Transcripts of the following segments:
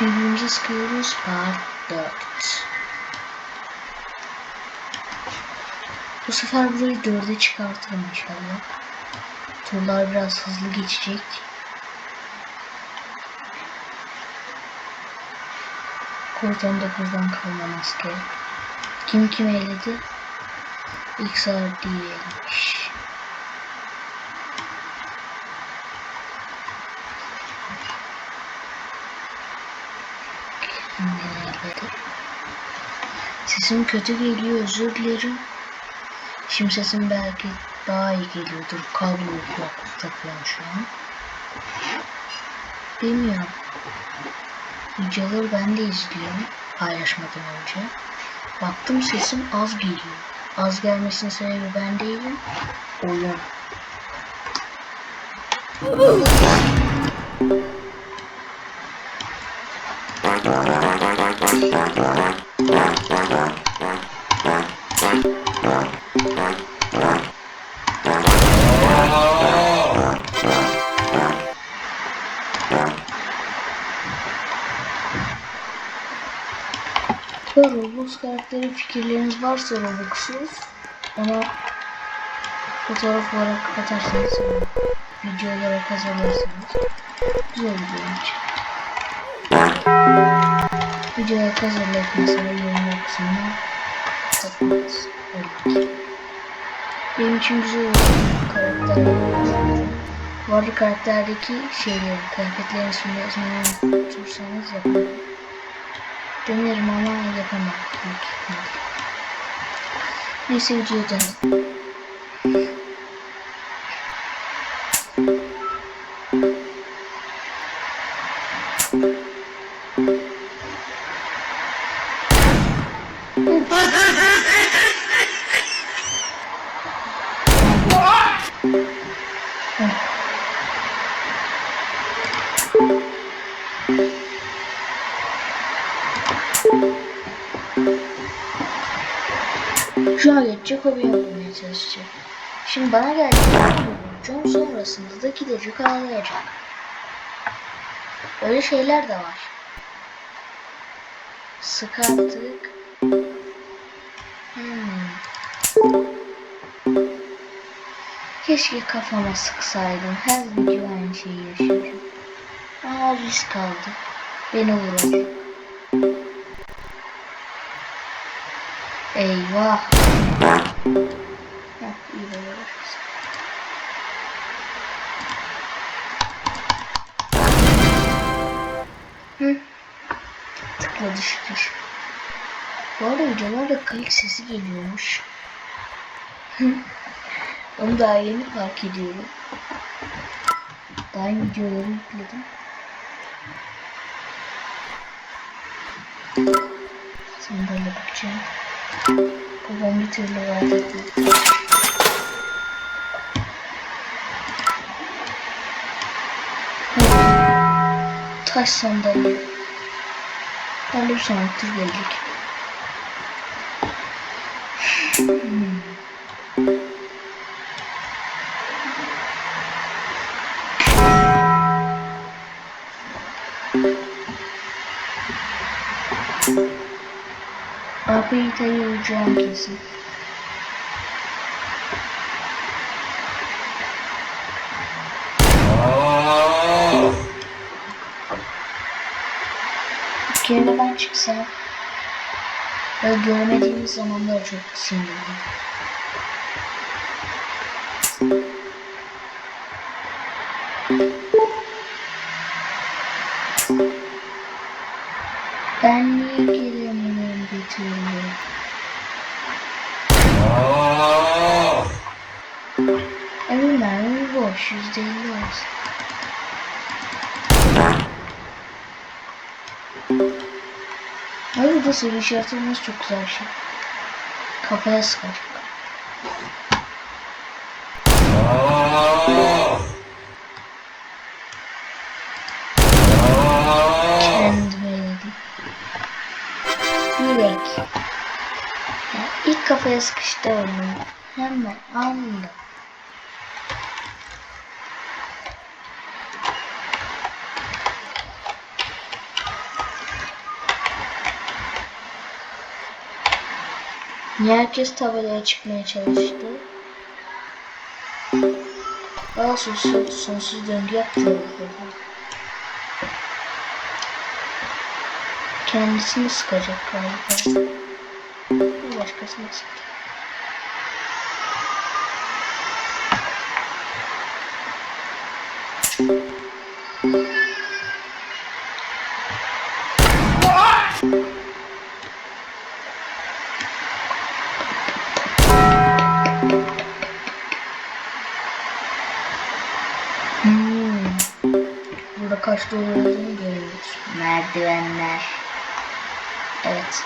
Birbirimize sıkıyoruz. Part 4. Bu sefer burayı 4'e çıkartırım inşallah. Turlar biraz hızlı geçecek. Kurt 19'dan kalma maske. Kim kim eledi? XR değilmiş. Kim eledi? Sesim kötü geliyor özür dilerim. Şimdi sesim belki daha iyi geliyordur. Kablo kulaklık takıyorum şu an. Bilmiyorum. Videoları ben de izliyorum paylaşmadan önce. Baktım sesim az geliyor. Az gelmesinin sebebi ben değilim. Oyun. Ve Roblox karakteri fikirleriniz varsa Robux'uz ona fotoğraf olarak atarsanız video olarak hazırlarsanız güzel benim için. Video olarak hazırlayıp mesela yorumlar kısmına atmanız. Ki. Benim için güzel olur karakter. Bu arada karakterdeki şeyleri, kıyafetlerin ismini yazmayı unutursanız yaparım. Denerim ama yapamam. Neyse videoya dönelim. An geçecek hobi yapmaya çalışacak. Şimdi bana geldi. John sonrasında da gidecek ağlayacak. Öyle şeyler de var. Sıkattık. Hmm. Keşke kafama sıksaydım. Her video aynı şeyi yaşıyorum. Ama risk aldı. Beni vuracak. Eyvah. Heh, iyi böyle. Hı. Tıkladı şükür. Bu arada videolarda kayık sesi geliyormuş. Onu daha yeni fark ediyorum. Daha yeni videoları yükledim. Sandalye bakacağım. Babam bir türlü verdi. Taş sandalye. De bir sonraki gelecek. İtalya uyuyacağım kesin. Kere ben çıksam görmediğimiz zamanlar çok sinirliyim. Sarı işaret olması çok güzel bir şey. Kafaya sıkacak. Kendime yedim. Yani ilk kafaya sıkıştı onu. Hemen anında. Niye herkes tabelaya çıkmaya çalıştı? Aa sonsuz, sonsuz döngü yaptı. Kendisini sıkacak galiba. Başkasını sıkacak. Dolar olduğunu görüyoruz. Merdivenler. Evet.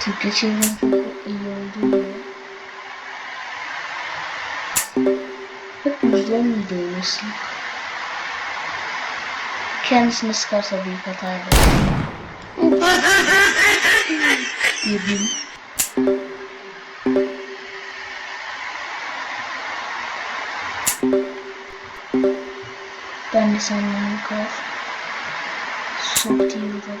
Türkçe çevirim iyi olduğu gibi. Hep iyi değilsin. Kendisini sıkarsa büyük hata eder. Yedim. Soft yiyorum.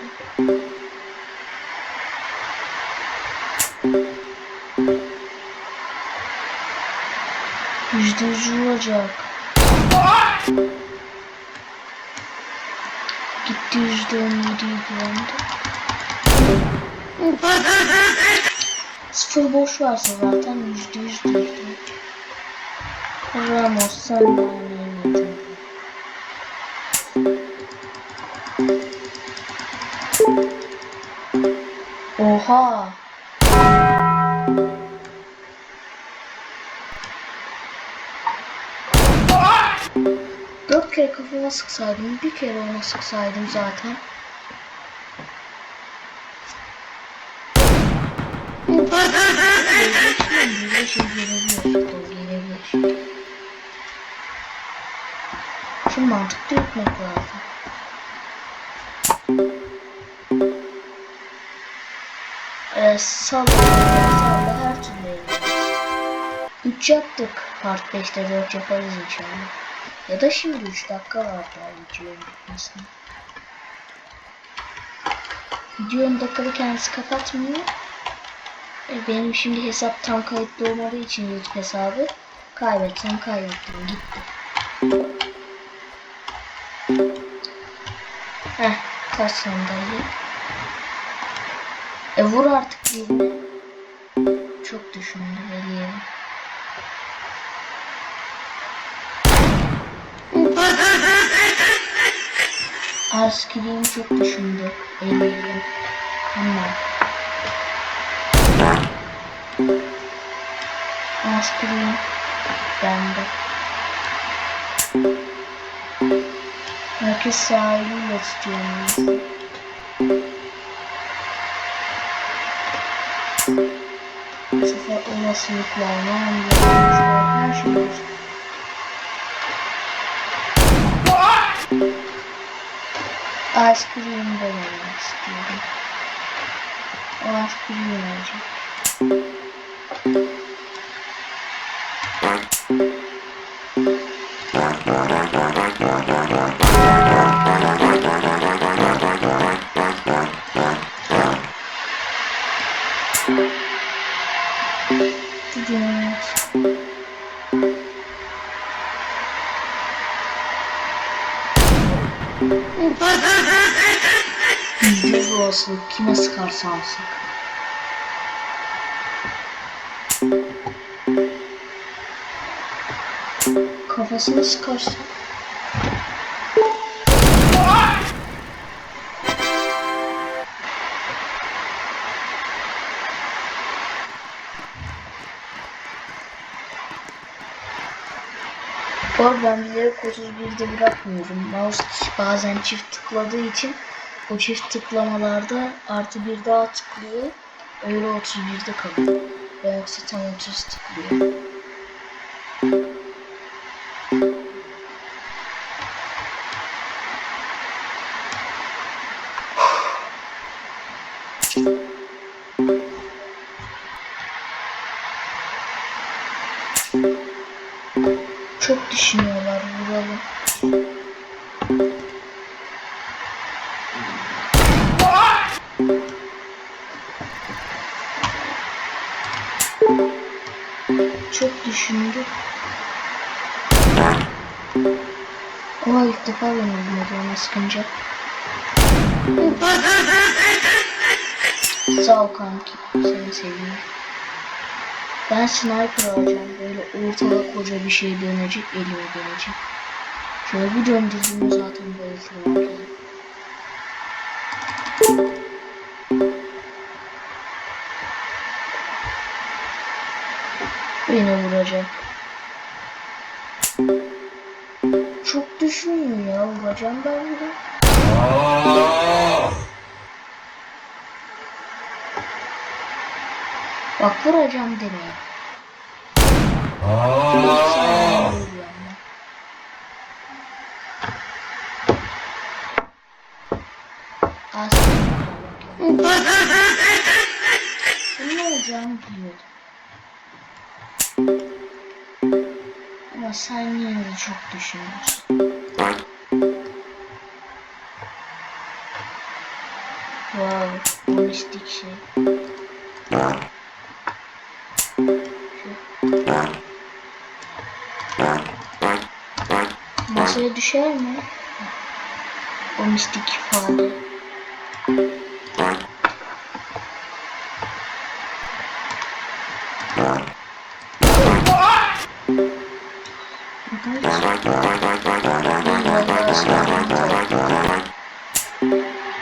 Yüzde yüz vuracak. Gitti yüzde on yediye güvendi. Sıfır boş varsa zaten yüzde yüz düştü. Ramos sen de oynayın. Oha. Dört kere kafama sıksaydım, bir kere ona sıksaydım zaten. Şimdi mantıklı yutmak lazım. Ee, salla, salla her türlü eğleniriz. 3 yaptık. Part 5'te 4 yaparız inşallah. Ya da şimdi 3 dakika var daha videonun bitmesine. Videonun dakikada kendisi kapatmıyor. E, Benim şimdi hesap tam kayıtlı olmadığı için YouTube hesabı kaybetsem kaybettim gitti. Heh kaç sandalye. E vur artık. Çok düşündü eleyelim. Askeriğim çok düşündü. Eleyelim. Hemen. Askeriğim bende. Herkes sahiliyle tutuyor. Bu sefer olasılıklarla her şey olacak. Ice cream denemek istiyorum. İce cream olacak. Evet. Yüzde yüz olasılık kime sıkarsa alsın. Kafasını sıkarsa. Arada ben bilerek 31'de bırakmıyorum. Mouse bazen çift tıkladığı için o çift tıklamalarda artı bir daha tıklıyor. Öyle 31'de kalıyor. Ve yoksa tam 30 tıklıyor. Çok düşünüyorlar vuralım. düşündü. Oha ilk defa ben öldüm ona sıkınca. Sağ ol kanki. Seni seviyorum. Ben sniper alacağım. Böyle ortada koca bir şey dönecek. Elime dönecek. Şöyle bir döndürdüğümde zaten bayıltırım. ortalığı. Beni vuracak. Çok düşünmüyor ya. Vuracağım ben bunu. Bak vuracağım. Aslında ne olacağını biliyordum. Ama sen yine de çok düşünüyorsun. Wow, bu mistik şey. düşer mi? O mistik falan.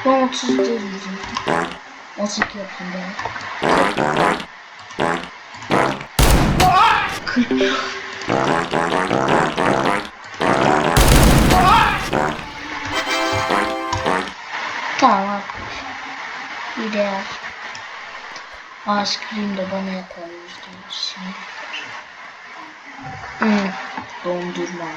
Ben 30 değilim zaten. 32 yapayım ben. 40. İdeal. Ice cream de bana yapar yüzde yüz. Şimdi. Hmm, dondurma.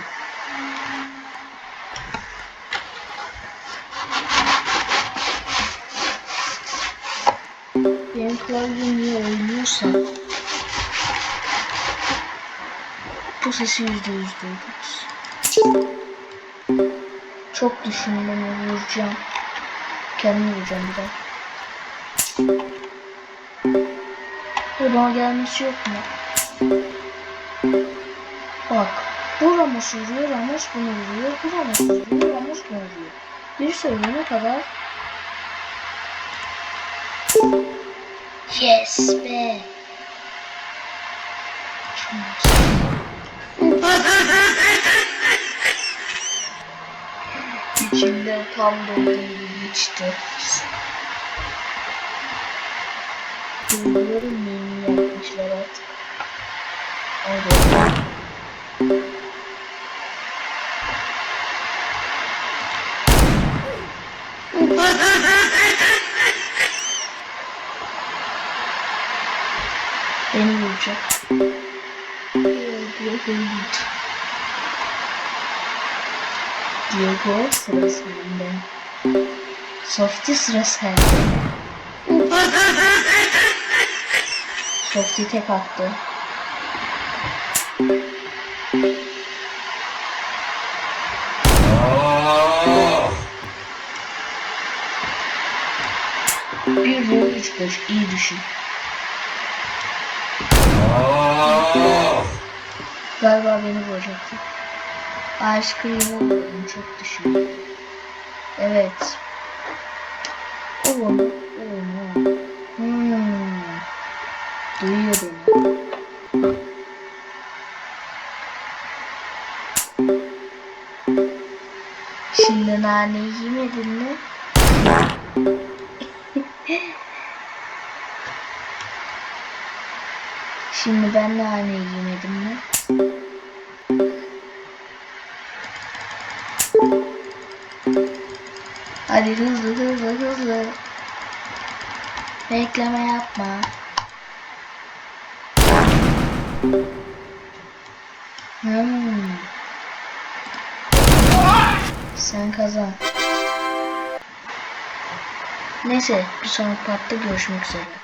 Benim klavyem niye oynuyorsa bu sesi yüzde yüz duydunuz. Çok düşündüm vuracağım. Kendimi vuracağım bir daha. Buradan gelmesi yok mu? Bak. Bu Ramos vuruyor, Ramos bunu vuruyor, bu Ramos vuruyor, Ramos bunu vuruyor. Bir söyleyene kadar Yes be. İçimde tam gibi içti. Bilmiyorum yeni yapmışlar artık. Evet. Beni vuracak. Diego sıra sende. Softy sıra sende. Softy tek attı. Bir ve üç boş. iyi düşün. Galiba beni vuracaktı. Ice cream'ı çok düşün. Evet. Oğlum, oğlum. Duyuyor beni. Şimdi naneyi yemedin mi? Şimdi ben naneyi yemedim mi? Hadi hızlı hızlı hızlı. Bekleme yapma. Hmm. Sen kazan. Neyse bir sonraki partta görüşmek üzere.